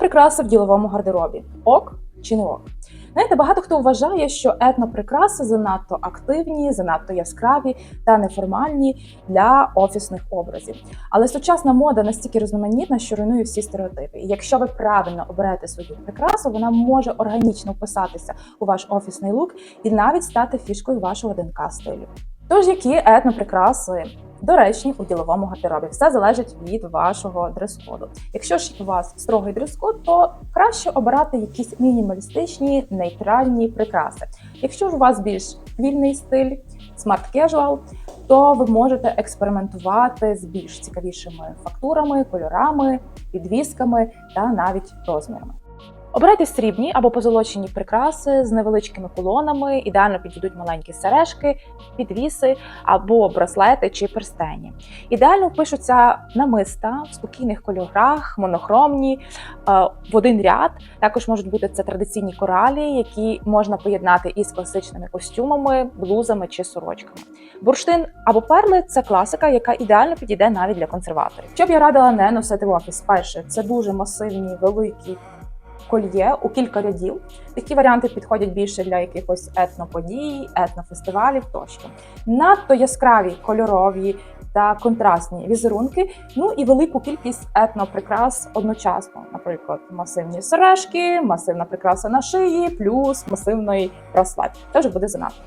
Етноприкраси в діловому гардеробі. Ок чи не ок? Знаєте, багато хто вважає, що етноприкраси занадто активні, занадто яскраві та неформальні для офісних образів. Але сучасна мода настільки різноманітна, що руйнує всі стереотипи. І якщо ви правильно оберете свою прикрасу, вона може органічно вписатися у ваш офісний лук і навіть стати фішкою вашого ДНК стилю. Тож, які етноприкраси доречні у діловому гардеробі? Все залежить від вашого дрес-коду. Якщо ж у вас строгий дрес-код, то краще обирати якісь мінімалістичні нейтральні прикраси. Якщо ж у вас більш вільний стиль, смарт-кежуал, то ви можете експериментувати з більш цікавішими фактурами, кольорами, підвісками та навіть розмірами. Обирайте срібні або позолочені прикраси з невеличкими кулонами. Ідеально підійдуть маленькі сережки, підвіси або браслети чи перстені. Ідеально впишуться намиста в спокійних кольорах, монохромні е, в один ряд. Також можуть бути це традиційні коралі, які можна поєднати із класичними костюмами, блузами чи сорочками. Бурштин або перли це класика, яка ідеально підійде навіть для консерваторів. Що б я радила не носити в офіс? Перше, це дуже масивні, великі кольє у кілька рядів. Такі варіанти підходять більше для якихось етноподій, етнофестивалів тощо. Надто яскраві, кольорові та контрастні візерунки, ну і велику кількість етноприкрас одночасно. Наприклад, масивні сережки, масивна прикраса на шиї, плюс масивний браслет. Це вже буде занадто.